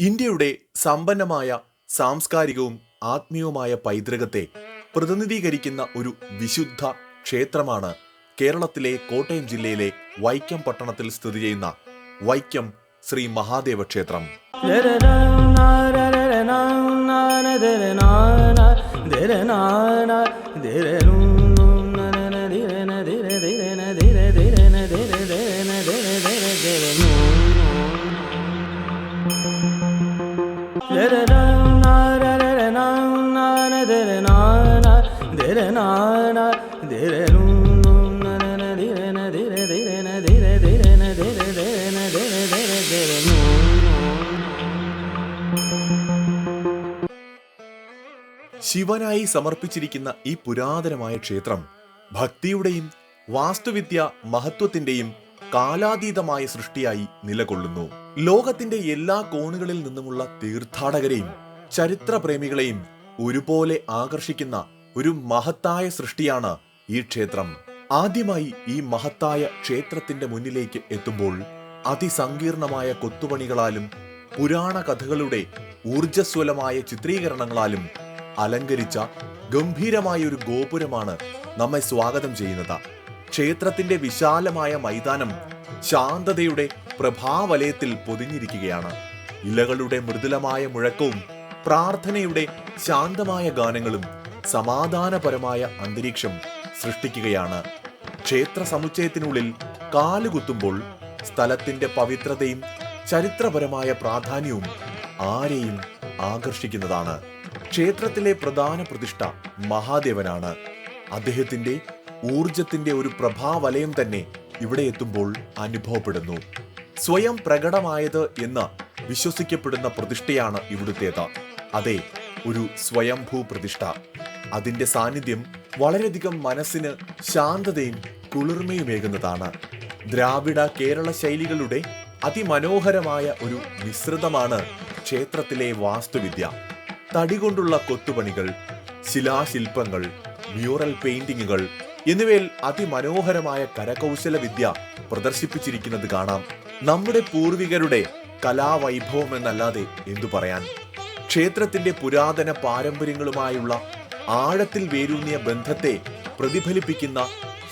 ഇന്ത്യയുടെ സമ്പന്നമായ സാംസ്കാരികവും ആത്മീയവുമായ പൈതൃകത്തെ പ്രതിനിധീകരിക്കുന്ന ഒരു വിശുദ്ധ ക്ഷേത്രമാണ് കേരളത്തിലെ കോട്ടയം ജില്ലയിലെ വൈക്കം പട്ടണത്തിൽ സ്ഥിതി ചെയ്യുന്ന വൈക്കം ശ്രീ മഹാദേവ ക്ഷേത്രം ശിവനായി സമർപ്പിച്ചിരിക്കുന്ന ഈ പുരാതനമായ ക്ഷേത്രം ഭക്തിയുടെയും വാസ്തുവിദ്യ മഹത്വത്തിന്റെയും കാലാതീതമായ സൃഷ്ടിയായി നിലകൊള്ളുന്നു. ലോകത്തിന്റെ എല്ലാ കോണുകളിൽ നിന്നുമുള്ള തീർത്ഥാടകരെയും ചരിത്രപ്രേമികളെയും ഒരുപോലെ ആകർഷിക്കുന്ന ഒരു മഹത്തായ സൃഷ്ടിയാണ് ഈ ക്ഷേത്രം. ആദ്യമായി ഈ മഹത്തായ ക്ഷേത്രത്തിന്റെ മുന്നിലേക്ക് എത്തുമ്പോൾ അതിസങ്കീർണമായ കൊത്തുപണികളാലും പുരാണ കഥകളുടെ ഊർജസ്വലമായ ചിത്രീകരണങ്ങളാലും അലങ്കരിച്ച ഗംഭീരമായ ഒരു ഗോപുരമാണ് നമ്മെ സ്വാഗതം ചെയ്യുന്നത്. ക്ഷേത്രത്തിന്റെ വിശാലമായ മൈതാനം ശാന്തതയുടെ പ്രഭാവലയത്തിൽ പൊതിഞ്ഞിരിക്കുകയാണ്. ഇലകളുടെ മൃദുലമായ മുഴക്കവും പ്രാർത്ഥനയുടെ ശാന്തമായ ഗാനങ്ങളും സമാധാനപരമായ അന്തരീക്ഷം സൃഷ്ടിക്കുകയാണ്. ക്ഷേത്ര സമുച്ചയത്തിനുള്ളിൽ കാലുകുത്തുമ്പോൾ സ്ഥലത്തിന്റെ പവിത്രതയും ചരിത്രപരമായ പ്രാധാന്യവും ആരെയും ആകർഷിക്കുന്നതാണ്. ക്ഷേത്രത്തിലെ പ്രധാന പ്രതിഷ്ഠ മഹാദേവനാണ്. അദ്ദേഹത്തിന്റെ ഊർജത്തിന്റെ ഒരു പ്രഭാവലയം തന്നെ ഇവിടെ എത്തുമ്പോൾ അനുഭവപ്പെടുന്നു. സ്വയം പ്രകടമായത് എന്ന് വിശ്വസിക്കപ്പെടുന്ന പ്രതിഷ്ഠയാണ് ഇവിടുത്തേത്. അതെ ഒരു സ്വയംഭൂ പ്രതിഷ്ഠ. അതിന്റെ സാന്നിധ്യം വളരെയധികം മനസ്സിന് ശാന്തതയും കുളിർമയുമേകുന്നതാണ്. ദ്രാവിഡ കേരള ശൈലികളുടെ അതിമനോഹരമായ ഒരു മിശ്രിതമാണ് ക്ഷേത്രത്തിലെ വാസ്തുവിദ്യ. തടി കൊണ്ടുള്ള കൊത്തുപണികൾ ശിലാശില്പങ്ങൾ മ്യൂറൽ പെയിന്റിങ്ങുകൾ എന്നിവയിൽ അതിമനോഹരമായ കരകൗശല വിദ്യ പ്രദർശിപ്പിച്ചിരിക്കുന്നത് കാണാം. നമ്മുടെ പൂർവികരുടെ കലാവൈഭവം എന്നല്ലാതെ എന്തു പറയാൻ? ക്ഷേത്രത്തിന്റെ പുരാതന പാരമ്പര്യങ്ങളുമായുള്ള ആഴത്തിൽ വേരൂന്നിയ ബന്ധത്തെ പ്രതിഫലിപ്പിക്കുന്ന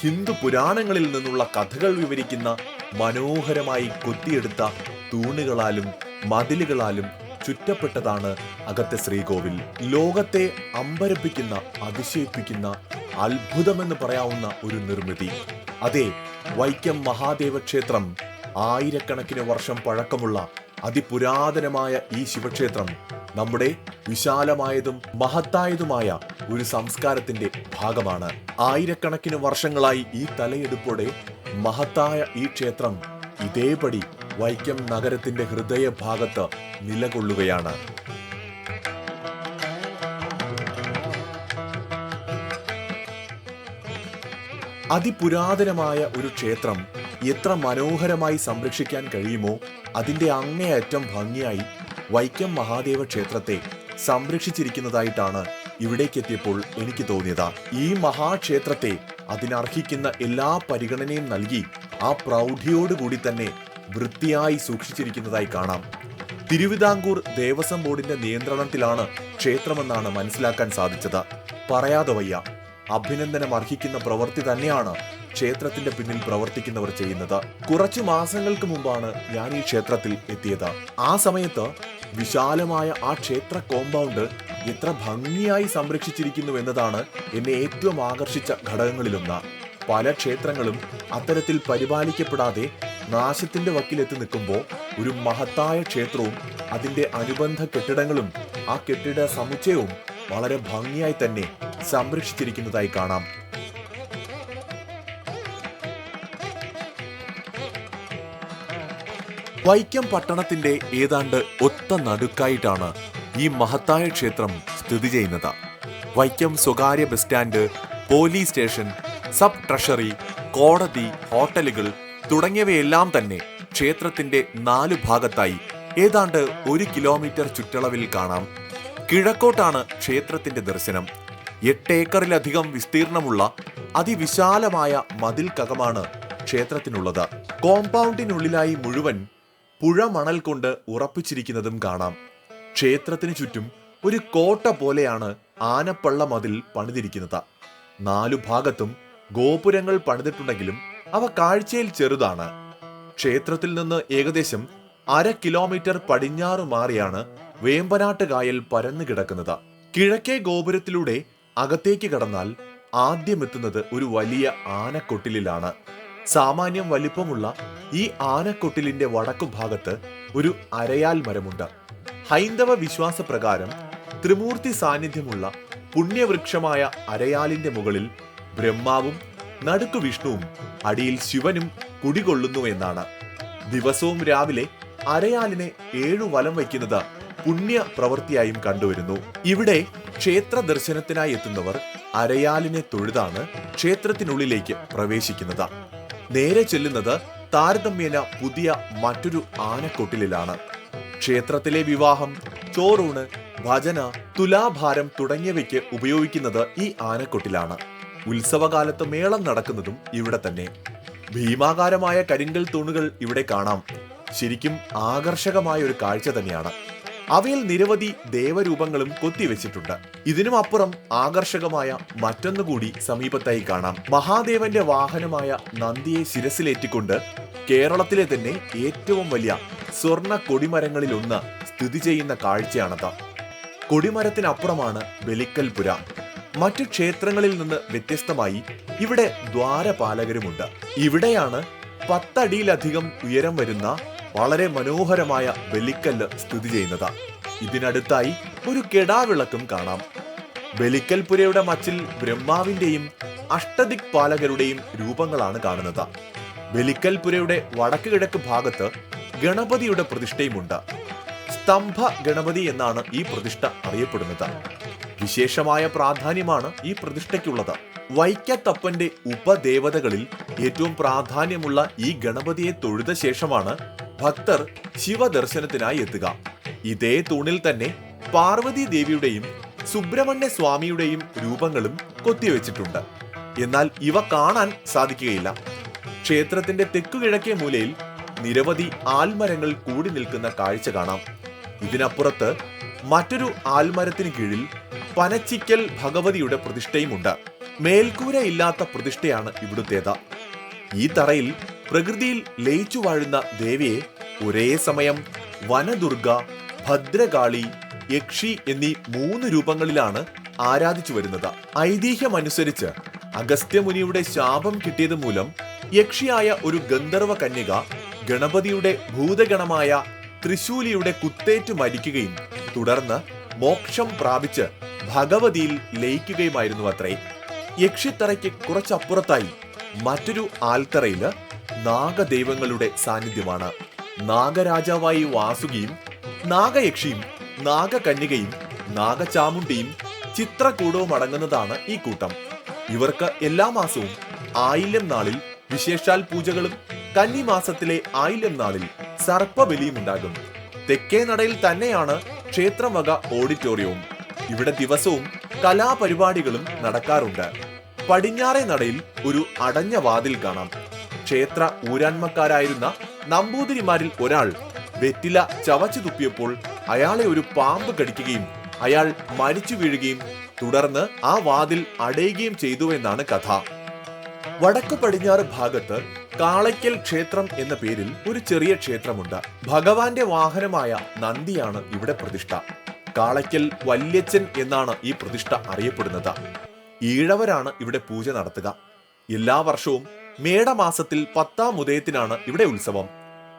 ഹിന്ദു പുരാണങ്ങളിൽ നിന്നുള്ള കഥകൾ വിവരിക്കുന്ന മനോഹരമായി കൊത്തിയെടുത്ത തൂണുകളാലും മതിലുകളാലും ചുറ്റപ്പെട്ടതാണ് അകത്തെ ശ്രീകോവിൽ. ലോകത്തെ അമ്പരപ്പിക്കുന്ന അതിശയിപ്പിക്കുന്ന അത്ഭുതമെന്ന് പറയാവുന്ന ഒരു നിർമ്മിതി. അതെ വൈക്കം മഹാദേവ ക്ഷേത്രം ആയിരക്കണക്കിന് വർഷം പഴക്കമുള്ള അതിപുരാതനമായ ഈ ശിവക്ഷേത്രം നമ്മുടെ വിശാലമായതും മഹത്തായതുമായ ഒരു സംസ്കാരത്തിന്റെ ഭാഗമാണ്. ആയിരക്കണക്കിന് വർഷങ്ങളായി ഈ തലയെടുപ്പോടെ മഹത്തായ ഈ ക്ഷേത്രം ഇതേപടി വൈക്കം നഗരത്തിന്റെ ഹൃദയഭാഗത്ത് നിലകൊള്ളുകയാണ്. അതിപുരാതനമായ ഒരു ക്ഷേത്രം എത്ര മനോഹരമായി സംരക്ഷിക്കാൻ കഴിയുമോ അതിന്റെ അങ്ങേയറ്റം ഭംഗിയായി വൈക്കം മഹാദേവ ക്ഷേത്രത്തെ സംരക്ഷിച്ചിരിക്കുന്നതായിട്ടാണ് ഇവിടേക്കെത്തിയപ്പോൾ എനിക്ക് തോന്നിയത്. ഈ മഹാക്ഷേത്രത്തെ അതിനർഹിക്കുന്ന എല്ലാ പരിഗണനയും നൽകി ആ പ്രൗഢിയോടുകൂടി തന്നെ വൃത്തിയായി സൂക്ഷിച്ചിരിക്കുന്നതായി കാണാം. തിരുവിതാംകൂർ ദേവസ്വം ബോർഡിന്റെ നിയന്ത്രണത്തിലാണ് ക്ഷേത്രമെന്നാണ് മനസ്സിലാക്കാൻ സാധിച്ചത്. പറയാതെ വയ്യ. അഭിനന്ദനം അർഹിക്കുന്ന പ്രവൃത്തി തന്നെയാണ് ക്ഷേത്രത്തിന്റെ പിന്നിൽ പ്രവർത്തിക്കുന്നവർ ചെയ്യുന്നത്. കുറച്ചു മാസങ്ങൾക്ക് മുമ്പാണ് ഞാൻ ഈ ക്ഷേത്രത്തിൽ എത്തിയത്. ആ സമയത്ത് വിശാലമായ ആ ക്ഷേത്ര കോമ്പൗണ്ട് എത്ര ഭംഗിയായി സംരക്ഷിച്ചിരിക്കുന്നു എന്നതാണ് എന്നെ ഏറ്റവും ആകർഷിച്ച ഘടകങ്ങളിലൊന്ന്. പല ക്ഷേത്രങ്ങളും അത്തരത്തിൽ പരിപാലിക്കപ്പെടാതെ നാശത്തിന്റെ വക്കിലെത്തി നിൽക്കുമ്പോൾ ഒരു മഹത്തായ ക്ഷേത്രവും അതിന്റെ അനുബന്ധ കെട്ടിടങ്ങളും ആ കെട്ടിട സമുച്ചയവും വളരെ ഭംഗിയായി തന്നെ സംരക്ഷിച്ചിരിക്കുന്നതായി കാണാം. വൈക്കം പട്ടണത്തിന്റെ ഏതാണ്ട് ഒത്ത നടുക്കായിട്ടാണ് ഈ മഹത്തായ ക്ഷേത്രം സ്ഥിതി ചെയ്യുന്നത്. വൈക്കം സ്വകാര്യ bus stand police station sub treasury കോടതി ഹോട്ടലുകൾ തുടങ്ങിയവയെല്ലാം തന്നെ ക്ഷേത്രത്തിന്റെ നാലു ഭാഗത്തായി ഏതാണ്ട് ഒരു കിലോമീറ്റർ ചുറ്റളവിൽ കാണാം. കിഴക്കോട്ടാണ് ക്ഷേത്രത്തിന്റെ ദർശനം. എട്ട് ഏക്കറിലധികം വിസ്തീർണമുള്ള അതിവിശാലമായ മതിൽക്കകമാണ് ക്ഷേത്രത്തിനുള്ളത്. കോമ്പൗണ്ടിനുള്ളിലായി മുഴുവൻ പുഴ മണൽ കൊണ്ട് ഉറപ്പിച്ചിരിക്കുന്നതും കാണാം. ക്ഷേത്രത്തിന് ചുറ്റും ഒരു കോട്ട പോലെയാണ് ആനപ്പള്ള മതിൽ പണിതിരിക്കുന്നത്. നാലു ഭാഗത്തും ഗോപുരങ്ങൾ പണിതിട്ടുണ്ടെങ്കിലും അവ കാഴ്ചയിൽ ചെറുതാണ്. ക്ഷേത്രത്തിൽ നിന്ന് ഏകദേശം അര കിലോമീറ്റർ പടിഞ്ഞാറ് മാറിയാണ് വേമ്പനാട്ട് കായൽ പരന്നു കിടക്കുന്നത്. കിഴക്കേ ഗോപുരത്തിലൂടെ അകത്തേക്ക് കടന്നാൽ ആദ്യമെത്തുന്നത് ഒരു വലിയ ആനക്കൊട്ടിലിലാണ്. സാമാന്യം വലിപ്പമുള്ള ഈ ആനക്കൊട്ടിലിന്റെ വടക്കു ഭാഗത്ത് ഒരു അരയാൽ മരമുണ്ട്. ഹൈന്ദവ വിശ്വാസപ്രകാരം ത്രിമൂർത്തി സാന്നിധ്യമുള്ള പുണ്യവൃക്ഷമായ അരയാലിന്റെ മുകളിൽ ബ്രഹ്മാവും നടുക്കു വിഷ്ണുവും അടിയിൽ ശിവനും കുടികൊള്ളുന്നു എന്നാണ്. ദിവസവും രാവിലെ അരയാലിനെ ഏഴു വലം വയ്ക്കുന്നത് പുണ്യ പ്രവൃത്തിയായും കണ്ടുവരുന്നു. ഇവിടെ ക്ഷേത്ര ദർശനത്തിനായി എത്തുന്നവർ അരയാലിനെ തൊഴുതാണ് ക്ഷേത്രത്തിനുള്ളിലേക്ക് പ്രവേശിക്കുന്നത്. നേരെ ചെല്ലുന്നത് താരതമ്യേന പുതിയ മറ്റൊരു ആനക്കൊട്ടിലാണ് ക്ഷേത്രത്തിലെ വിവാഹം ചോറൂണ് ഭജന തുലാഭാരം തുടങ്ങിയവയ്ക്ക് ഉപയോഗിക്കുന്നത് ഈ ആനക്കൊട്ടിലാണ്. ഉത്സവകാലത്ത് മേളം നടക്കുന്നതും ഇവിടെ തന്നെ. ഭീമാകാരമായ കരിങ്കൽ തൂണുകൾ ഇവിടെ കാണാം. ശരിക്കും ആകർഷകമായ ഒരു കാഴ്ച തന്നെയാണ്. അവയിൽ നിരവധി ദേവരൂപങ്ങളും കൊത്തിവെച്ചിട്ടുണ്ട്. ഇതിനും അപ്പുറം ആകർഷകമായ മറ്റൊന്നുകൂടി സമീപത്തായി കാണാം. മഹാദേവന്റെ വാഹനമായ നന്ദിയെ ശിരസിലേറ്റിക്കൊണ്ട് കേരളത്തിലെ തന്നെ ഏറ്റവും വലിയ സ്വർണ കൊടിമരങ്ങളിൽ ഒന്ന് സ്ഥിതി ചെയ്യുന്ന കാഴ്ചയാണത്. കൊടിമരത്തിനപ്പുറമാണ് ബലിക്കൽപുര. മറ്റു ക്ഷേത്രങ്ങളിൽ നിന്ന് വ്യത്യസ്തമായി ഇവിടെ ദ്വാരപാലകരുമുണ്ട്. ഇവിടെയാണ് പത്തടിയിലധികം ഉയരം വരുന്ന വളരെ മനോഹരമായ ബലിക്കല്ല് സ്ഥിതി ചെയ്യുന്നത്. ഇതിനടുത്തായി ഒരു കെടാവിളക്കും കാണാം. ബലിക്കൽപുരയുടെ മച്ചിൽ ബ്രഹ്മാവിന്റെയും അഷ്ടദിക് പാലകരുടെയും രൂപങ്ങളാണ് കാണുന്നത്. ബലിക്കൽപുരയുടെ വടക്ക് കിഴക്ക് ഭാഗത്ത് ഗണപതിയുടെ പ്രതിഷ്ഠയുമുണ്ട്. സ്തംഭ ഗണപതി എന്നാണ് ഈ പ്രതിഷ്ഠ അറിയപ്പെടുന്നത്. വിശേഷമായ പ്രാധാന്യമാണ് ഈ പ്രതിഷ്ഠയ്ക്കുള്ളത്. വൈക്കത്തപ്പന്റെ ഉപദേവതകളിൽ ഏറ്റവും പ്രാധാന്യമുള്ള ഈ ഗണപതിയെ തൊഴുത ശേഷമാണ് ഭക്തർ ശിവദർശനത്തിനായി എത്തുക. ഇതേ തൂണിൽ തന്നെ പാർവതി ദേവിയുടെയും സുബ്രഹ്മണ്യ സ്വാമിയുടെയും രൂപങ്ങളും കൊത്തിവെച്ചിട്ടുണ്ട്. എന്നാൽ ഇവ കാണാൻ സാധിക്കുകയില്ല. ക്ഷേത്രത്തിന്റെ തെക്കുകിഴക്കേ മൂലയിൽ നിരവധി ആൽമരങ്ങൾ കൂടി നിൽക്കുന്ന കാഴ്ച കാണാം. ഇതിനപ്പുറത്ത് മറ്റൊരു ആൽമരത്തിന് കീഴിൽ പനച്ചിക്കൽ ഭഗവതിയുടെ പ്രതിഷ്ഠയുമുണ്ട്. മേൽക്കൂര ഇല്ലാത്ത പ്രതിഷ്ഠയാണ് ഇവിടുത്തേത്. ഈ തറയിൽ പ്രകൃതിയിൽ ലയിച്ചു വാഴുന്ന ദേവിയെ ഒരേ സമയം വനദുർഗ ഭദ്രകാളി യക്ഷി എന്നീ മൂന്ന് രൂപങ്ങളിലാണ് ആരാധിച്ചു വരുന്നത്. ഐതിഹ്യമനുസരിച്ച് അഗസ്ത്യമുനിയുടെ ശാപം കിട്ടിയത് മൂലം യക്ഷിയായ ഒരു ഗന്ധർവ കന്യക ഗണപതിയുടെ ഭൂതഗണമായ ത്രിശൂലിയുടെ കുത്തേറ്റു മരിക്കുകയും തുടർന്ന് മോക്ഷം പ്രാപിച്ച് ഭഗവതിയിൽ ലയിക്കുകയുമായിരുന്നു അത്രേ. യക്ഷിത്തറയ്ക്ക് കുറച്ചപ്പുറത്തായി മറ്റൊരു ആൽത്തറയിൽ നാഗദൈവങ്ങളുടെ സാന്നിധ്യമാണ്. നാഗരാജാവായി വാസുകിയും നാഗയക്ഷിയും നാഗകന്യകയും നാഗചാമുണ്ടിയും ചിത്രകൂടവും അടങ്ങുന്നതാണ് ഈ കൂട്ടം. ഇവർക്ക് എല്ലാ മാസവും ആയില്യം നാളിൽ വിശേഷാൽ പൂജകളും കന്നി മാസത്തിലെ ആയില്യം നാളിൽ സർപ്പബലിയും ഉണ്ടാകും. തെക്കേ നടയിൽ തന്നെയാണ് ക്ഷേത്രവക ഓഡിറ്റോറിയവും. ഇവിടെ ദിവസവും കലാപരിപാടികളും നടക്കാറുണ്ട്. പടിഞ്ഞാറേ നടയിൽ ഒരു അടഞ്ഞ വാതിൽ കാണാം. ക്ഷേത്ര ഊരാന്മക്കാരായിരുന്ന നമ്പൂതിരിമാരിൽ ഒരാൾ വെറ്റില ചവച്ചു തുപ്പിയപ്പോൾ അയാളെ ഒരു പാമ്പ് കടിക്കുകയും അയാൾ മരിച്ചു വീഴുകയും തുടർന്ന് ആ വാതിൽ അടയുകയും ചെയ്തു എന്നാണ് കഥ. വടക്ക് പടിഞ്ഞാറ് ഭാഗത്ത് കാളയ്ക്കൽ ക്ഷേത്രം എന്ന പേരിൽ ഒരു ചെറിയ ക്ഷേത്രമുണ്ട്. ഭഗവാന്റെ വാഹനമായ നന്ദിയാണ് ഇവിടെ പ്രതിഷ്ഠ. കാളയ്ക്കൽ വല്യച്ചൻ എന്നാണ് ഈ പ്രതിഷ്ഠ അറിയപ്പെടുന്നത്. ഈഴവരാണ് ഇവിടെ പൂജ നടത്തുക. എല്ലാ വർഷവും മേടമാസത്തിൽ പത്താം ഉദയത്തിനാണ് ഇവിടെ ഉത്സവം.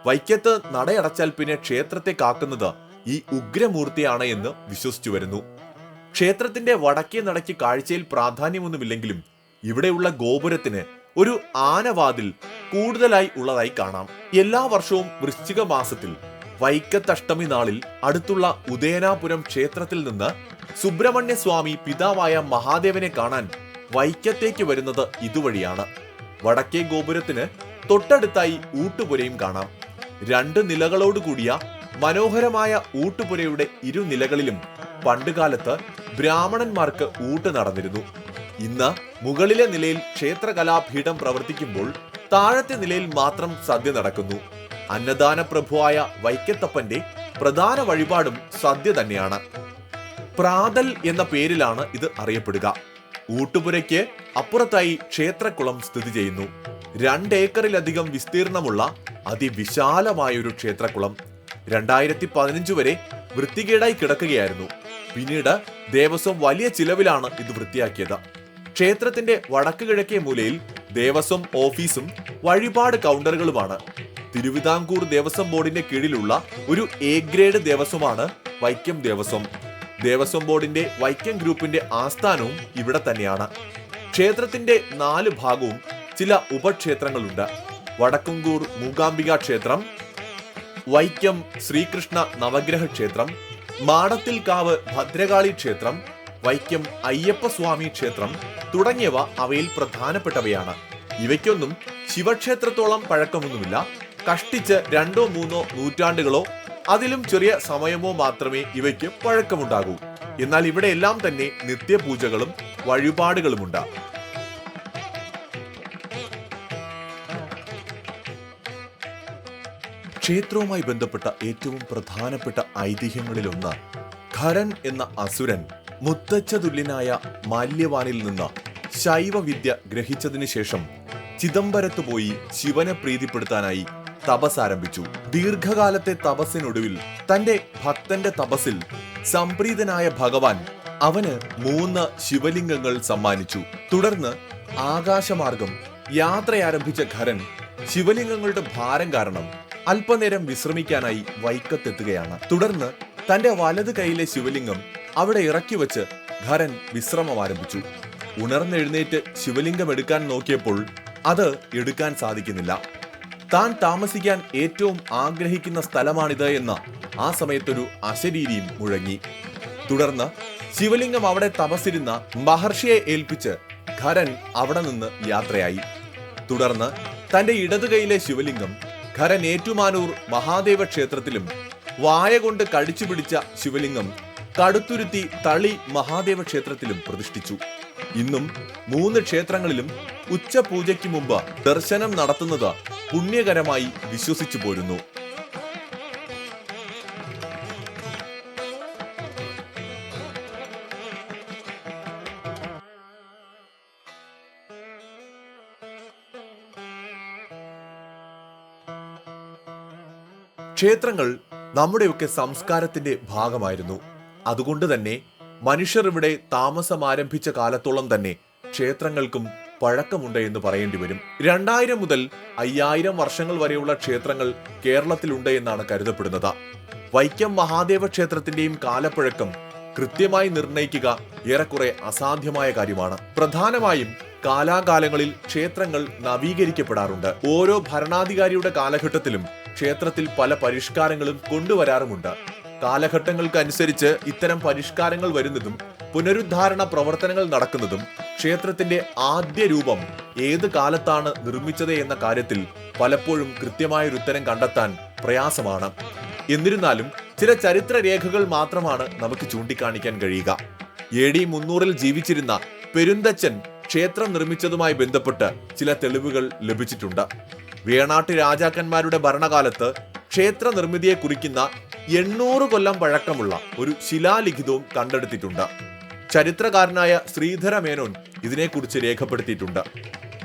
വൈക്കത്ത് നടയടച്ചാൽ പിന്നെ ക്ഷേത്രത്തെ കാക്കുന്നത് ഈ ഉഗ്രമൂർത്തിയാണ് എന്ന് വിശ്വസിച്ചു വരുന്നു. ക്ഷേത്രത്തിന്റെ വടക്കേ നടയ്ക്ക് കാഴ്ചയിൽ പ്രാധാന്യമൊന്നുമില്ലെങ്കിലും ഇവിടെയുള്ള ഗോപുരത്തിന് ഒരു ആനവാതിൽ കൂടുതലായി ഉള്ളതായി കാണാം. എല്ലാ വർഷവും വൃശ്ചിക മാസത്തിൽ വൈക്കത്തഷ്ടമി നാളിൽ അടുത്തുള്ള ഉദയനാപുരം ക്ഷേത്രത്തിൽ നിന്ന് സുബ്രഹ്മണ്യ സ്വാമി പിതാവായ മഹാദേവനെ കാണാൻ വൈക്കത്തേക്ക് വരുന്നത് ഇതുവഴിയാണ്. വടക്കേ ഗോപുരത്തിന് തൊട്ടടുത്തായി ഊട്ടുപുരയും കാണാം. രണ്ട് നിലകളോട് കൂടിയ മനോഹരമായ ഊട്ടുപുരയുടെ ഇരുനിലകളിലും പണ്ടുകാലത്ത് ബ്രാഹ്മണന്മാർക്ക് ഊട്ട് നടന്നിരുന്നു. ഇന്ന് മുകളിലെ നിലയിൽ ക്ഷേത്രകലാപീഠം പ്രവർത്തിക്കുമ്പോൾ താഴത്തെ നിലയിൽ മാത്രം സദ്യ നടക്കുന്നു. അന്നദാന പ്രഭുവായ വൈക്കത്തപ്പന്റെ പ്രധാന വഴിപാടും സദ്യ തന്നെയാണ്. പ്രാതൽ എന്ന പേരിലാണ് ഇത് അറിയപ്പെടുക. ഊട്ടുപുരയ്ക്ക് അപ്പുറത്തായി ക്ഷേത്രക്കുളം സ്ഥിതി ചെയ്യുന്നു. രണ്ടേക്കറിലധികം വിസ്തീർണമുള്ള അതിവിശാലമായൊരു ക്ഷേത്രക്കുളം. രണ്ടായിരത്തി പതിനഞ്ച് വരെ വൃത്തികേടായി കിടക്കുകയായിരുന്നു. പിന്നീട് ദേവസ്വം വലിയ ചിലവിലാണ് ഇത് വൃത്തിയാക്കിയത്. ക്ഷേത്രത്തിന്റെ വടക്ക് കിഴക്കേ മൂലയിൽ ദേവസ്വം ഓഫീസും വഴിപാട് കൗണ്ടറുകളുമാണ്. തിരുവിതാംകൂർ ദേവസ്വം ബോർഡിന്റെ കീഴിലുള്ള ഒരു എ ഗ്രേഡ് ദേവസ്വമാണ് വൈക്കം ദേവസ്വം. ദേവസ്വം ബോർഡിന്റെ വൈക്കം ഗ്രൂപ്പിന്റെ ആസ്ഥാനവും ഇവിടെ തന്നെയാണ്. ക്ഷേത്രത്തിന്റെ നാല് ഭാഗവും ചില ഉപക്ഷേത്രങ്ങളുണ്ട്. വടക്കുംകൂർ മൂകാംബിക ക്ഷേത്രം വൈക്കം ശ്രീകൃഷ്ണ നവഗ്രഹ ക്ഷേത്രം മാടത്തിൽ കാവ് ഭദ്രകാളി ക്ഷേത്രം വൈക്കം അയ്യപ്പസ്വാമി ക്ഷേത്രം തുടങ്ങിയവ അവയിൽ പ്രധാനപ്പെട്ടവയാണ്. ഇവയ്ക്കൊന്നും ശിവക്ഷേത്രത്തോളം പഴക്കമൊന്നുമില്ല. കഷ്ടിച്ച് രണ്ടോ മൂന്നോ നൂറ്റാണ്ടുകളോ അതിലും ചെറിയ സമയമോ മാത്രമേ ഇവയ്ക്ക് പഴക്കമുണ്ടാകൂ. എന്നാൽ ഇവിടെയെല്ലാം തന്നെ നിത്യപൂജകളും വഴിപാടുകളുമുണ്ട്. ക്ഷേത്രവുമായി ബന്ധപ്പെട്ട ഏറ്റവും പ്രധാനപ്പെട്ട ഐതിഹ്യങ്ങളിലൊന്ന് ഖരൻ എന്ന അസുരൻ മുത്തച്ഛതുല്യനായ മാല്യവാനിൽ നിന്ന് ശൈവവിദ്യ ഗ്രഹിച്ചതിനു ശേഷം ചിദംബരത്ത് പോയി ശിവനെ പ്രീതിപ്പെടുത്താനായി തപസ് ആരംഭിച്ചു ദീർഘകാലത്തെ തപസ്സിനൊടുവിൽ തന്റെ ഭക്തന്റെ തപസ്സിൽ സംപ്രീതനായ ഭഗവാൻ അവന് മൂന്ന് ശിവലിംഗങ്ങൾ സമ്മാനിച്ചു. തുടർന്ന് ആകാശമാർഗം യാത്രയാരംഭിച്ച ഖരൻ ശിവലിംഗങ്ങളുടെ ഭാരം കാരണം അല്പനേരം വിശ്രമിക്കാനായി വൈക്കത്തെത്തുകയാണ്. തുടർന്ന് തന്റെ വലത് കൈയിലെ ശിവലിംഗം അവിടെ ഇറക്കി വെച്ച് ഖരൻ വിശ്രമം ആരംഭിച്ചു. ഉണർന്നെഴുന്നേറ്റ് ശിവലിംഗം എടുക്കാൻ നോക്കിയപ്പോൾ അത് എടുക്കാൻ സാധിക്കുന്നില്ല. താൻ താമസിക്കാൻ ഏറ്റവും ആഗ്രഹിക്കുന്ന സ്ഥലമാണിത് എന്ന് ആ സമയത്തൊരു അശരീരിയും മുഴങ്ങി. തുടർന്ന് ശിവലിംഗം അവിടെ തപസ്സിരുന്ന മഹർഷിയെ ഏൽപ്പിച്ച് ഖരൻ അവിടെ നിന്ന് യാത്രയായി. തുടർന്ന് തന്റെ ഇടതു കൈയിലെ ശിവലിംഗം ഖരൻ ഏറ്റുമാനൂർ മഹാദേവ ക്ഷേത്രത്തിലും വായ കൊണ്ട് കടിച്ചു പിടിച്ച ശിവലിംഗം കടുത്തുരുത്തി തളി മഹാദേവ ക്ഷേത്രത്തിലും പ്രതിഷ്ഠിച്ചു. ഇന്നും മൂന്ന് ക്ഷേത്രങ്ങളിലും ഉച്ചപൂജയ്ക്ക് മുമ്പ് ദർശനം നടത്തുന്നത് പുണ്യകരമായി വിശ്വസിച്ചു പോരുന്നു. ക്ഷേത്രങ്ങൾ നമ്മുടെയൊക്കെ സംസ്കാരത്തിന്റെ ഭാഗമായിരുന്നു. അതുകൊണ്ട് തന്നെ മനുഷ്യർ ഇവിടെ താമസം ആരംഭിച്ച കാലത്തോളം തന്നെ ക്ഷേത്രങ്ങൾക്കും പഴക്കമുണ്ട് എന്ന് പറയേണ്ടി വരും. രണ്ടായിരം മുതൽ അയ്യായിരം വർഷങ്ങൾ വരെയുള്ള ക്ഷേത്രങ്ങൾ കേരളത്തിലുണ്ട് എന്നാണ് കരുതപ്പെടുന്നത്. വൈക്കം മഹാദേവ ക്ഷേത്രത്തിന്റെയും കാലപ്പഴക്കം കൃത്യമായി നിർണയിക്കുക ഏറെക്കുറെ അസാധ്യമായ കാര്യമാണ്. പ്രധാനമായും കാലാകാലങ്ങളിൽ ക്ഷേത്രങ്ങൾ നവീകരിക്കപ്പെടാറുണ്ട്. ഓരോ ഭരണാധികാരിയുടെ കാലഘട്ടത്തിലും ക്ഷേത്രത്തിൽ പല പരിഷ്കാരങ്ങളും കൊണ്ടുവരാറുമുണ്ട്. കാലഘട്ടങ്ങൾക്കനുസരിച്ച് ഇത്തരം പരിഷ്കാരങ്ങൾ വരുന്നതും പുനരുദ്ധാരണ പ്രവർത്തനങ്ങൾ നടക്കുന്നതും ക്ഷേത്രത്തിന്റെ ആദ്യ രൂപം ഏത് കാലത്താണ് നിർമ്മിച്ചത് എന്ന കാര്യത്തിൽ പലപ്പോഴും കൃത്യമായൊരു ഉത്തരം കണ്ടെത്താൻ പ്രയാസമാണ്. എന്നിരുന്നാലും ചില ചരിത്ര രേഖകൾ മാത്രമാണ് നമുക്ക് ചൂണ്ടിക്കാണിക്കാൻ കഴിയുക. എ ഡി മുന്നൂറിൽ ജീവിച്ചിരുന്ന പെരുന്തച്ചൻ ക്ഷേത്രം നിർമ്മിച്ചതുമായി ബന്ധപ്പെട്ട് ചില തെളിവുകൾ ലഭിച്ചിട്ടുണ്ട്. വേണാട്ട് രാജാക്കന്മാരുടെ ഭരണകാലത്ത് ക്ഷേത്ര നിർമ്മിതിയെ കുറിക്കുന്ന എണ്ണൂറ് കൊല്ലം പഴക്കമുള്ള ഒരു ശിലാലിഖിതവും കണ്ടെടുത്തിട്ടുണ്ട്. ചരിത്രകാരനായ ശ്രീധര മേനോൻ ഇതിനെക്കുറിച്ച് രേഖപ്പെടുത്തിയിട്ടുണ്ട്.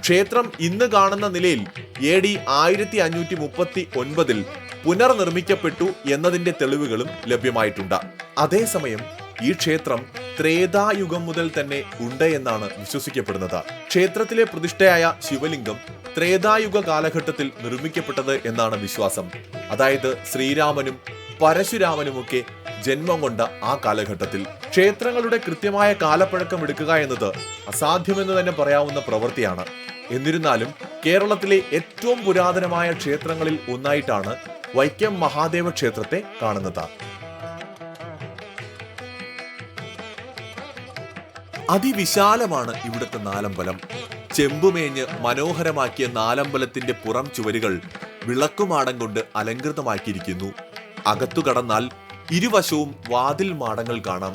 ക്ഷേത്രം ഇന്ന് കാണുന്ന നിലയിൽ എ ഡി ആയിരത്തി അഞ്ഞൂറ്റി മുപ്പത്തി ഒൻപതിൽ പുനർനിർമ്മിക്കപ്പെട്ടു എന്നതിന്റെ തെളിവുകളും ലഭ്യമായിട്ടുണ്ട്. അതേസമയം ഈ ക്ഷേത്രം ത്രേതായുഗം മുതൽ തന്നെ ഉണ്ട് എന്നാണ് വിശ്വസിക്കപ്പെടുന്നത്. ക്ഷേത്രത്തിലെ പ്രതിഷ്ഠയായ ശിവലിംഗം ത്രേതായുഗ കാലഘട്ടത്തിൽ നിർമ്മിക്കപ്പെട്ടത് എന്നാണ് വിശ്വാസം. അതായത് ശ്രീരാമനും പരശുരാമനുമൊക്കെ ജന്മം കൊണ്ട ആ കാലഘട്ടത്തിൽ ക്ഷേത്രങ്ങളുടെ കൃത്യമായ കാലപ്പഴക്കം എടുക്കുക എന്നത് അസാധ്യമെന്ന് തന്നെ പറയാവുന്ന പ്രവൃത്തിയാണ്. എന്നിരുന്നാലും കേരളത്തിലെ ഏറ്റവും പുരാതനമായ ക്ഷേത്രങ്ങളിൽ ഒന്നായിട്ടാണ് വൈക്കം മഹാദേവ ക്ഷേത്രത്തെ കാണുന്നത്. അതിവിശാലമാണ് ഇവിടുത്തെ നാലമ്പലം. ചെമ്പുമേഞ്ഞ് മനോഹരമാക്കിയ നാലമ്പലത്തിന്റെ പുറം ചുവരുകൾ വിളക്കുമാടം കൊണ്ട് അലങ്കൃതമാക്കിയിരിക്കുന്നു. അകത്തു കടന്നാൽ ഇരുവശവും വാതിൽ മാടങ്ങൾ കാണാം.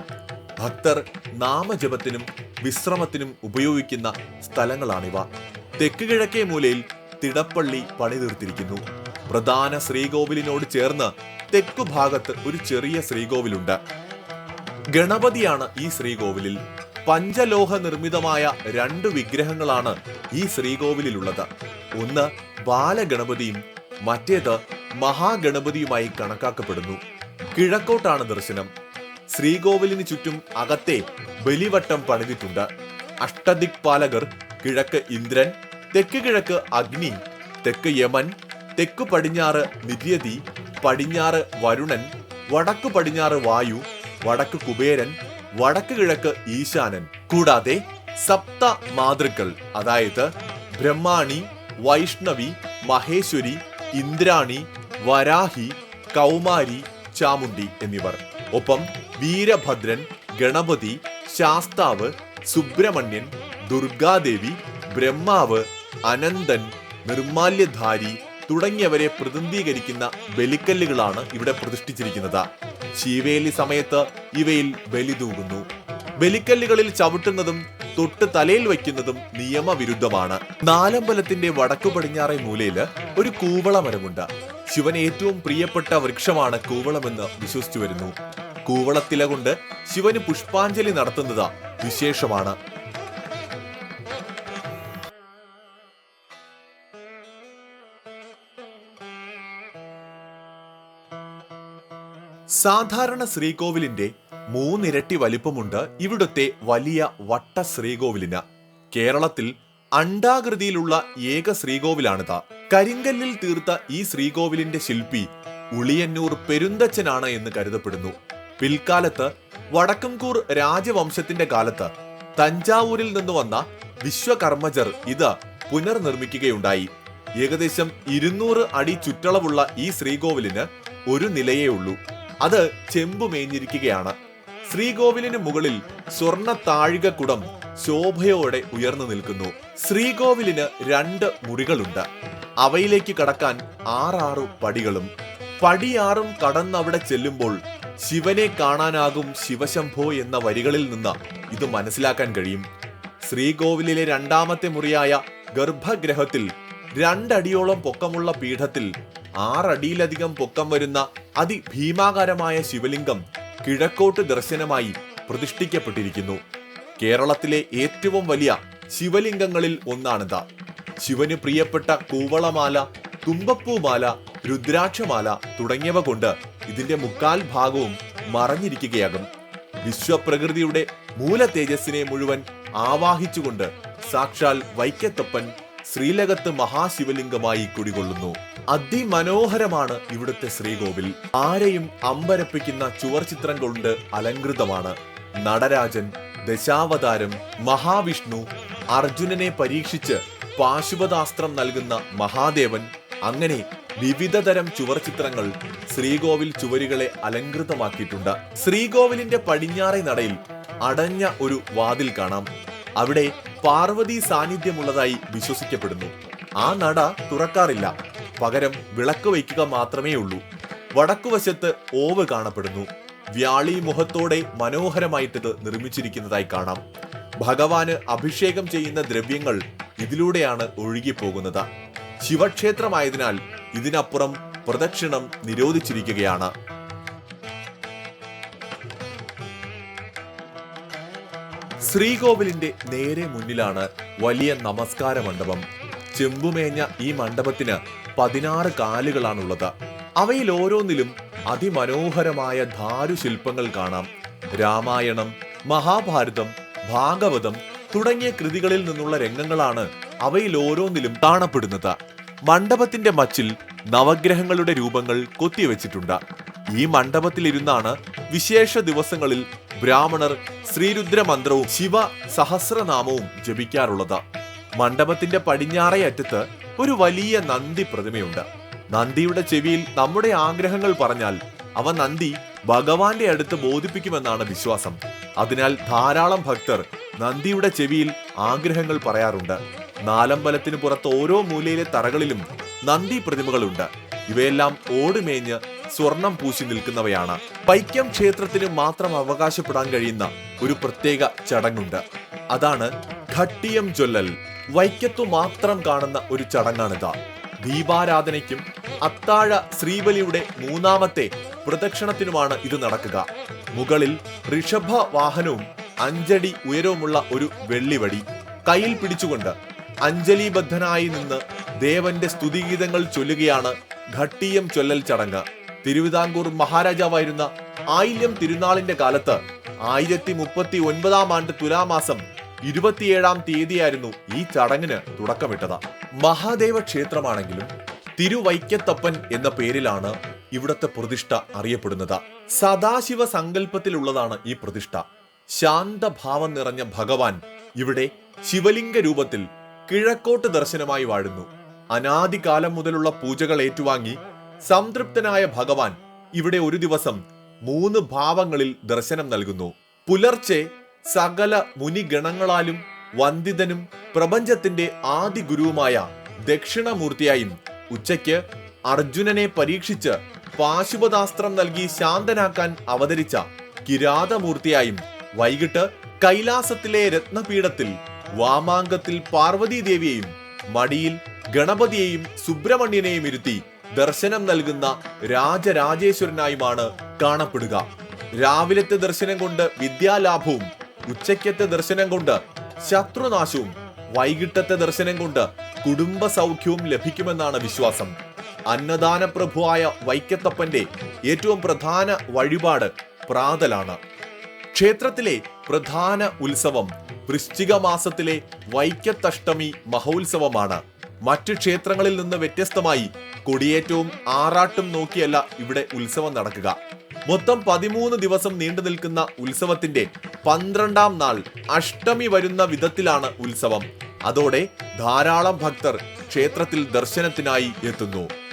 ഭക്തർ നാമജപത്തിനും വിശ്രമത്തിനും ഉപയോഗിക്കുന്ന സ്ഥലങ്ങളാണിവ. തെക്ക് കിഴക്കേ മൂലയിൽ തിടപ്പള്ളി പണിതീർത്തിരിക്കുന്നു പ്രധാന ശ്രീകോവിലിനോട് ചേർന്ന് തെക്കു ഭാഗത്ത് ഒരു ചെറിയ ശ്രീകോവിലുണ്ട്. ഗണപതിയാണ് ഈ ശ്രീകോവിലിൽ. പഞ്ചലോഹ നിർമ്മിതമായ രണ്ട് വിഗ്രഹങ്ങളാണ് ഈ ശ്രീകോവിലിലുള്ളത്. ഒന്ന് ബാലഗണപതിയും മറ്റേത് മഹാഗണപതിയുമായി കണക്കാക്കപ്പെടുന്നു. കിഴക്കോട്ടാണ് ദർശനം. ശ്രീകോവിലിന് ചുറ്റും അകത്തെ ബലിവട്ടം പണിതിട്ടുണ്ട്. അഷ്ടദിക്പാലകർ കിഴക്ക് ഇന്ദ്രൻ തെക്ക് കിഴക്ക് അഗ്നി തെക്ക് യമൻ തെക്ക് പടിഞ്ഞാറ് നിര്യതി പടിഞ്ഞാറ് വരുണൻ വടക്ക് പടിഞ്ഞാറ് വായു വടക്ക് കുബേരൻ വടക്ക് കിഴക്ക് ഈശാനൻ. കൂടാതെ സപ്ത മാതൃക്കൾ അതായത് ബ്രഹ്മാണി വൈഷ്ണവി മഹേശ്വരി ഇന്ദ്രാണി വരാഹി കൗമാരി ചാമുണ്ടി എന്നിവർ. ഒപ്പം വീരഭദ്രൻ ഗണപതി ശാസ്താവ് സുബ്രഹ്മണ്യൻ ദുർഗാദേവി ബ്രഹ്മാവ് അനന്തൻ നിർമാല്യധാരി തുടങ്ങിയവരെ പ്രതിനിധീകരിക്കുന്ന ബലിക്കല്ലുകളാണ് ഇവിടെ പ്രതിഷ്ഠിച്ചിരിക്കുന്നത്. ശിവേലി സമയത്ത് ഇവയിൽ ബലി തൂകുന്നു ബലിക്കല്ലുകളിൽ ചവിട്ടുന്നതും തൊട്ട് തലയിൽ വയ്ക്കുന്നതും നിയമവിരുദ്ധമാണ്. നാലമ്പലത്തിന്റെ വടക്കു പടിഞ്ഞാറേ മൂലയിൽ ഒരു കൂവളമരമുണ്ട്. ശിവൻ ഏറ്റവും പ്രിയപ്പെട്ട വൃക്ഷമാണ് കൂവളമെന്ന് വിശ്വസിച്ചു വരുന്നു. കൂവളത്തില കൊണ്ട് ശിവന് പുഷ്പാഞ്ജലി നടത്തുന്നത് വിശേഷമാണ്. സാധാരണ ശ്രീകോവിലിന്റെ മൂന്നിരട്ടി വലിപ്പമുണ്ട് ഇവിടുത്തെ വലിയ വട്ട ശ്രീകോവിലിന്. കേരളത്തിൽ അണ്ടാകൃതിയിലുള്ള ഏക ശ്രീകോവിലാണിത്. കരിങ്കല്ലിൽ തീർത്ത ഈ ശ്രീകോവിലിന്റെ ശില്പി ഉളിയന്നൂർ പെരുന്തച്ചനാണ് എന്ന് കരുതപ്പെടുന്നു. പിൽക്കാലത്ത് വടക്കംകൂർ രാജവംശത്തിന്റെ കാലത്ത് തഞ്ചാവൂരിൽ നിന്ന് വന്ന വിശ്വകർമ്മജർ ഇത് പുനർനിർമ്മിക്കുകയുണ്ടായി. ഏകദേശം ഇരുന്നൂറ് അടി ചുറ്റളവുള്ള ഈ ശ്രീകോവിലിന് ഒരു നിലയേ ഉള്ളൂ. അത് ചെമ്പു മേഞ്ഞിരിക്കുകയാണ് ശ്രീകോവിലിന് മുകളിൽ സ്വർണ താഴികക്കുടം ശോഭയോടെ ഉയർന്നു നിൽക്കുന്നു. ശ്രീകോവിലിന് രണ്ട് മുറികളുണ്ട്. അവയിലേക്ക് കടക്കാൻ ആറാറു പടികളും. പടിയാറും കടന്നവിടെ ചെല്ലുമ്പോൾ ശിവനെ കാണാനാകും ശിവശംഭോ എന്ന വരികളിൽ നിന്ന് ഇത് മനസ്സിലാക്കാൻ കഴിയും. ശ്രീകോവിലിലെ രണ്ടാമത്തെ മുറിയായ ഗർഭഗ്രഹത്തിൽ രണ്ടടിയോളം പൊക്കമുള്ള പീഠത്തിൽ ആറടിയിലധികം പൊക്കം വരുന്ന അതിഭീമാകാരമായ ശിവലിംഗം കിഴക്കോട്ട് ദർശനമായി പ്രതിഷ്ഠിക്കപ്പെട്ടിരിക്കുന്നു. കേരളത്തിലെ ഏറ്റവും വലിയ ശിവലിംഗങ്ങളിൽ ഒന്നാണിത്. ശിവന് പ്രിയപ്പെട്ട കൂവളമാല തുമ്പപ്പൂമാല രുദ്രാക്ഷമാല തുടങ്ങിയവ കൊണ്ട് ഇതിന്റെ മുക്കാൽ ഭാഗവും മറഞ്ഞിരിക്കുകയാകും. വിശ്വപ്രകൃതിയുടെ മൂല തേജസ്സിനെ മുഴുവൻ ആവാഹിച്ചുകൊണ്ട് സാക്ഷാൽ വൈക്കത്തപ്പൻ ശ്രീലകത്ത് മഹാശിവലിംഗമായി കുടികൊള്ളുന്നു. അതിമനോഹരമാണ് ഇവിടുത്തെ ശ്രീകോവിൽ. ആരെയും അമ്പരപ്പിക്കുന്ന ചുവർ ചിത്രം കൊണ്ട് അലങ്കൃതമാണ് നടരാജൻ ദശാവതാരം മഹാവിഷ്ണു അർജുനനെ പരീക്ഷിച്ച് പാശുപതാസ്ത്രം നൽകുന്ന മഹാദേവൻ അങ്ങനെ വിവിധതരം ചുവർ ചിത്രങ്ങൾ ശ്രീകോവിൽ ചുവരുകളെ അലങ്കൃതമാക്കിയിട്ടുണ്ട് ശ്രീകോവിലിന്റെ പടിഞ്ഞാറെ നടയിൽ അടഞ്ഞ ഒരു വാതിൽ കാണാം. അവിടെ പാർവതി സാന്നിധ്യമുള്ളതായി വിശ്വസിക്കപ്പെടുന്നു. ആ നട തുറക്കാറില്ല. പകരം വിളക്ക് വയ്ക്കുക മാത്രമേ ഉള്ളൂ വടക്കുവശത്ത് ഓവ് കാണപ്പെടുന്നു. വ്യാളി മുഖത്തോടെ മനോഹരമായിട്ടിത് നിർമ്മിച്ചിരിക്കുന്നതായി കാണാം. ഭഗവാന് അഭിഷേകം ചെയ്യുന്ന ദ്രവ്യങ്ങൾ ഇതിലൂടെയാണ് ഒഴുകിപ്പോകുന്നത്. ശിവക്ഷേത്രമായതിനാൽ ഇതിനപ്പുറം പ്രദക്ഷിണം നിരോധിച്ചിരിക്കുകയാണ്. ശ്രീകോവിലിന്റെ നേരെ മുന്നിലാണ് വലിയ നമസ്കാര മണ്ഡപം ചെമ്പുമേഞ്ഞ ഈ മണ്ഡപത്തിന് പതിനാറ് കാലുകളാണുള്ളത്. അവയിൽ ഓരോന്നിലും അതിമനോഹരമായ ധാരുശില്പങ്ങൾ കാണാം. രാമായണം മഹാഭാരതം ഭാഗവതം തുടങ്ങിയ കൃതികളിൽ നിന്നുള്ള രംഗങ്ങളാണ് അവയിൽ ഓരോന്നിലും കാണപ്പെടുന്നത്. മണ്ഡപത്തിന്റെ മച്ചിൽ നവഗ്രഹങ്ങളുടെ രൂപങ്ങൾ കൊത്തിവെച്ചിട്ടുണ്ട്. ഈ മണ്ഡപത്തിലിരുന്നാണ് വിശേഷ ദിവസങ്ങളിൽ ബ്രാഹ്മണർ ശ്രീരുദ്ര മന്ത്രവും ശിവ സഹസ്രനാമവും ജപിക്കാറുള്ളത്. മണ്ഡപത്തിന്റെ പടിഞ്ഞാറേ അറ്റത്ത് ഒരു വലിയ നന്ദി പ്രതിമയുണ്ട്. നന്ദിയുടെ ചെവിയിൽ നമ്മുടെ ആഗ്രഹങ്ങൾ പറഞ്ഞാൽ അവ നന്ദി ഭഗവാന്റെ അടുത്ത് ബോധിപ്പിക്കുമെന്നാണ് വിശ്വാസം. അതിനാൽ ധാരാളം ഭക്തർ നന്ദിയുടെ ചെവിയിൽ ആഗ്രഹങ്ങൾ പറയാറുണ്ട്. നാലമ്പലത്തിന് പുറത്ത് ഓരോ മൂലയിലെ തറകളിലും നന്ദി പ്രതിമകളുണ്ട്. ഇവയെല്ലാം ഓടുമേഞ്ഞ് സ്വർണം പൂശി നിൽക്കുന്നവയാണ്. പൈക്യം ക്ഷേത്രത്തിന് മാത്രം അവകാശപ്പെടാൻ കഴിയുന്ന ഒരു പ്രത്യേക ചടങ്ങുണ്ട്. അതാണ് ഘട്ടിയം ചൊല്ലൽ വൈക്കത്തു മാത്രം കാണുന്ന ഒരു ചടങ്ങാണിത്. ദീപാരാധനയ്ക്കും അത്താഴ ശ്രീബലിയുടെ മൂന്നാമത്തെ പ്രദക്ഷിണത്തിനുമാണ് ഇത് നടക്കുക. മുകളിൽ ഋഷഭ വാഹനവും അഞ്ചടി ഉയരവുമുള്ള ഒരു വെള്ളിവടി. കയ്യിൽ പിടിച്ചുകൊണ്ട് അഞ്ജലിബദ്ധനായി നിന്ന് ദേവന്റെ സ്തുതിഗീതങ്ങൾ ചൊല്ലുകയാണ് ഘട്ടീയം ചൊല്ലൽ ചടങ്ങ്. തിരുവിതാംകൂർ മഹാരാജാവായിരുന്ന ആയില്യം തിരുനാളിന്റെ കാലത്ത് ആയിരത്തി മുപ്പത്തി ഒൻപതാം ആണ്ട് തുലാമാസം ഇരുപത്തിയേഴാം തീയതിയായിരുന്നു ഈ ചടങ്ങിന് തുടക്കമിട്ടത്. മഹാദേവ ക്ഷേത്രമാണെങ്കിലും തിരുവൈക്കത്തപ്പൻ എന്ന പേരിലാണ് ഇവിടത്തെ പ്രതിഷ്ഠ അറിയപ്പെടുന്നത്. സദാശിവ സങ്കല്പത്തിലുള്ളതാണ് ഈ പ്രതിഷ്ഠ. ശാന്തഭാവം നിറഞ്ഞ ഭഗവാൻ ഇവിടെ ശിവലിംഗ രൂപത്തിൽ കിഴക്കോട്ട് ദർശനമായി വാഴുന്നു. അനാദികാലം മുതലുള്ള പൂജകൾ ഏറ്റുവാങ്ങി സംതൃപ്തനായ ഭഗവാൻ ഇവിടെ ഒരു ദിവസം മൂന്ന് ഭാവങ്ങളിൽ ദർശനം നൽകുന്നു. പുലർച്ചെ സകല മുനിഗണങ്ങളാലും വന്ദിതനും പ്രപഞ്ചത്തിന്റെ ആദി ഗുരുവുമായ ദക്ഷിണമൂർത്തിയായും ഉച്ചയ്ക്ക് അർജുനനെ പരീക്ഷിച്ച് പാശുപതാസ്ത്രം നൽകി ശാന്തനാക്കാൻ അവതരിച്ച കിരാതമൂർത്തിയായും വൈകിട്ട് കൈലാസത്തിലെ രത്നപീഠത്തിൽ വാമാങ്കത്തിൽ പാർവതീദേവിയെയും മടിയിൽ ഗണപതിയെയും സുബ്രഹ്മണ്യനെയും ഇരുത്തി ദർശനം നൽകുന്ന രാജരാജേശ്വരനായുമാണ് കാണപ്പെടുക. രാവിലത്തെ ദർശനം കൊണ്ട് വിദ്യാലാഭവും ഉച്ചയ്ക്കത്തെ ദർശനം കൊണ്ട് ശത്രുനാശവും വൈകിട്ടത്തെ ദർശനം കൊണ്ട് കുടുംബ സൗഖ്യവും ലഭിക്കുമെന്നാണ് വിശ്വാസം. അന്നദാന പ്രഭുവായ വൈക്കത്തപ്പന്റെ ഏറ്റവും പ്രധാന വഴിപാട് പ്രാതലാണ്. ക്ഷേത്രത്തിലെ പ്രധാന ഉത്സവം വൃശ്ചിക മാസത്തിലെ വൈക്കത്തഷ്ടമി മഹോത്സവമാണ്. മറ്റ് ക്ഷേത്രങ്ങളിൽ നിന്ന് വ്യത്യസ്തമായി കൊടിയേറ്റവും ആറാട്ടും നോക്കിയല്ല ഇവിടെ ഉത്സവം നടക്കുക. മൊത്തം പതിമൂന്ന് ദിവസം നീണ്ടു നിൽക്കുന്ന ഉത്സവത്തിന്റെ പന്ത്രണ്ടാം നാൾ അഷ്ടമി വരുന്ന വിധത്തിലാണ് ഉത്സവം. അതോടെ ധാരാളം ഭക്തർ ക്ഷേത്രത്തിൽ ദർശനത്തിനായി എത്തുന്നു.